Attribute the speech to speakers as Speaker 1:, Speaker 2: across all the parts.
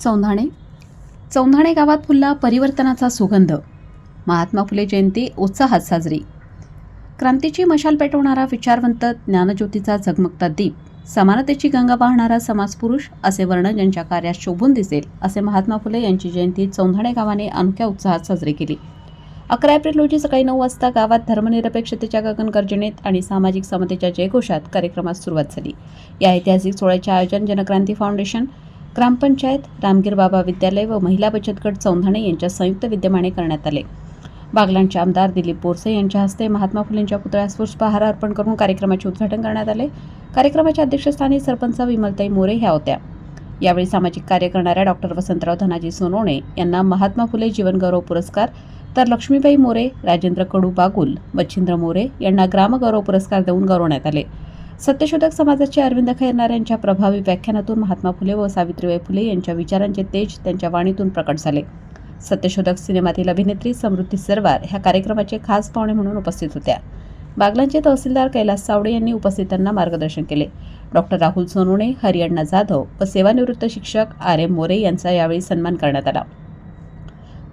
Speaker 1: चौंधाणे. चौंधाणे गावात फुलला परिवर्तनाचा सुगंध. महात्मा फुले जयंती उत्साहात साजरी. क्रांतीची मशाल पेटवणारा विचारवंत ज्ञानज्योतीचा झगमगता दीप. समानतेची गंगा वाहणारा समाजपुरुष असे वर्णन ज्यांच्या कार्यात शोभून दिसेल असे महात्मा फुले यांची जयंती चौंधाणे गावाने अनोख्या उत्साहात साजरी केली. अकरा एप्रिल रोजी सकाळी नऊ वाजता गावात धर्मनिरपेक्षतेच्या गगन गर्जनेत आणि सामाजिक समतेच्या जयघोषात कार्यक्रमास सुरुवात झाली. या ऐतिहासिक सोहळ्याचे आयोजन जनक्रांती फाउंडेशन ग्रामपंचायत रामगीर बाबा विद्यालय व महिला बचत गट चौंधाणे यांच्या संयुक्त विद्यमाने करण्यात आले. बागलांचे आमदार दिलीप बोरसे यांच्या हस्ते महात्मा फुलेंच्या पुतळ्यास पुष्पहार अर्पण करून कार्यक्रमाचे उद्घाटन करण्यात आले. कार्यक्रमाच्या अध्यक्षस्थानी सरपंच विमलताई मोरे ह्या होत्या. यावेळी सामाजिक कार्य करणाऱ्या डॉक्टर वसंतराव धनाजी सोनवणे यांना महात्मा फुले जीवनगौरव पुरस्कार तर लक्ष्मीबाई मोरे राजेंद्र कडू बागुल मच्छिंद्र मोरे यांना ग्रामगौरव पुरस्कार देऊन गौरवण्यात आले. सत्यशोधक समाजाचे अरविंद खैरनार यांच्या प्रभावी व्याख्यानातून महात्मा फुले व सावित्रीबाई फुले यांच्या विचारांचे तेज त्यांच्या वाणीतून प्रकट झाले. सत्यशोधक सिनेमातील अभिनेत्री समृद्धी सरवार ह्या कार्यक्रमाचे खास पाहुणे म्हणून उपस्थित होत्या. बागलांचे तहसीलदार कैलास सावडे यांनी उपस्थितांना मार्गदर्शन केले. डॉक्टर राहुल सोनुणे हरिअण्णा जाधव व सेवानिवृत्त शिक्षक आर एम मोरे यांचा यावेळी सन्मान करण्यात आला.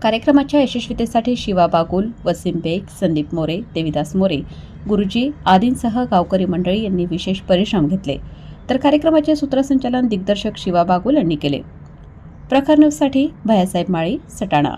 Speaker 1: कार्यक्रमाच्या यशस्वीतेसाठी शिवा बागुल वसीम बेग संदीप मोरे देविदास मोरे गुरुजी आदींसह गावकरी मंडळी यांनी विशेष परिश्रम घेतले. तर कार्यक्रमाचे सूत्रसंचालन दिग्दर्शक शिवा बागुल यांनी केले. प्रखर न्यूजसाठी भयासाहेब माळी सटाणा.